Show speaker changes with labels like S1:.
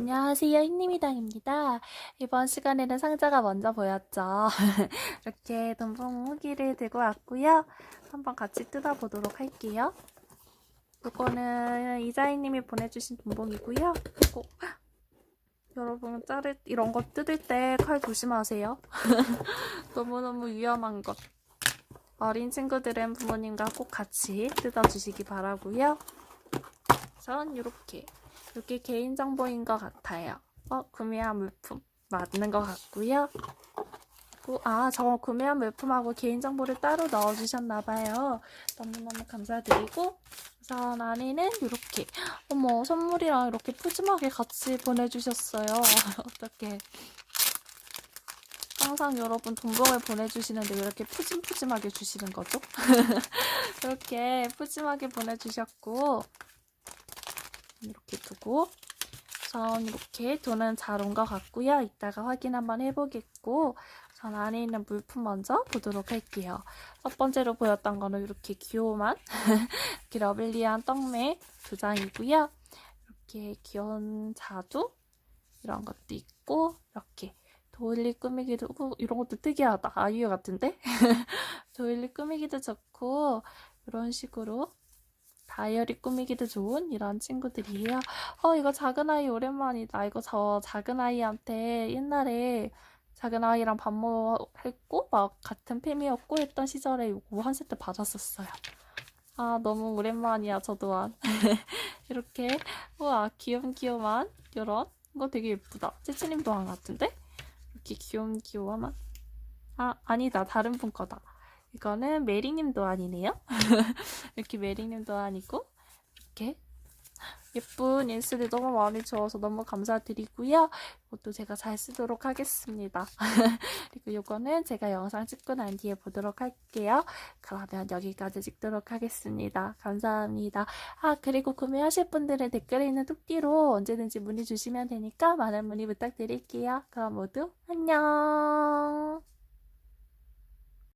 S1: 안녕하세요. 흰님이당입니다. 이번 시간에는 상자가 먼저 보였죠. 이렇게 돈봉 후기를 들고 왔고요. 한번 같이 뜯어보도록 할게요. 이거는 이자희님이 보내주신 돈봉이고요. 이거 여러분 자를 이런 거 뜯을 때 칼 조심하세요. 너무너무 위험한 것. 어린 친구들은 부모님과 꼭 같이 뜯어주시기 바라고요. 전 이렇게 이게 개인정보인 것 같아요. 어, 구매한 물품 맞는 것 같고요. 아, 저 구매한 물품하고 개인정보를 따로 넣어주셨나봐요. 너무너무 감사드리고, 우선 안에는 이렇게, 어머, 선물이랑 이렇게 푸짐하게 같이 보내주셨어요. 어떻게. 항상 여러분 돈봉을 보내주시는데 왜 이렇게 푸짐푸짐하게 주시는 거죠? 이렇게 푸짐하게 보내주셨고, 이렇게 두고 전 이렇게 돈은 잘 온 것 같고요. 이따가 확인 한번 해보겠고 전 안에 있는 물품 먼저 보도록 할게요. 첫 번째로 보였던 거는 이렇게 귀요만 이렇게 러블리한 떡메 두 장이고요. 이렇게 귀여운 자두 이런 것도 있고 이렇게 도일리 꾸미기도 어, 이런 것도 특이하다. 아이유 같은데? 도일리 꾸미기도 좋고 이런 식으로 다이어리 꾸미기도 좋은 이런 친구들이에요. 어, 이거 작은 아이 오랜만이다. 이거 저 작은 아이한테 옛날에 작은 아이랑 반모했고, 막 같은 팸이었고 했던 시절에 이거 한 세트 받았었어요. 아, 너무 오랜만이야, 저 또한. 이렇게, 우와, 귀염귀염한, 이런. 이거 되게 예쁘다. 찌찌님 도안 같은데? 이렇게 귀염귀염한. 아, 아니다. 다른 분 거다. 이거는 메리님 도안이네요. 이렇게 메리님 도안이고 이렇게 예쁜 인스를 너무 많이 주어서 너무 감사드리고요. 이것도 제가 잘 쓰도록 하겠습니다. 그리고 이거는 제가 영상 찍고 난 뒤에 보도록 할게요. 그러면 여기까지 찍도록 하겠습니다. 감사합니다. 아 그리고 구매하실 분들은 댓글에 있는 뚝띠로 언제든지 문의 주시면 되니까 많은 문의 부탁드릴게요. 그럼 모두 안녕.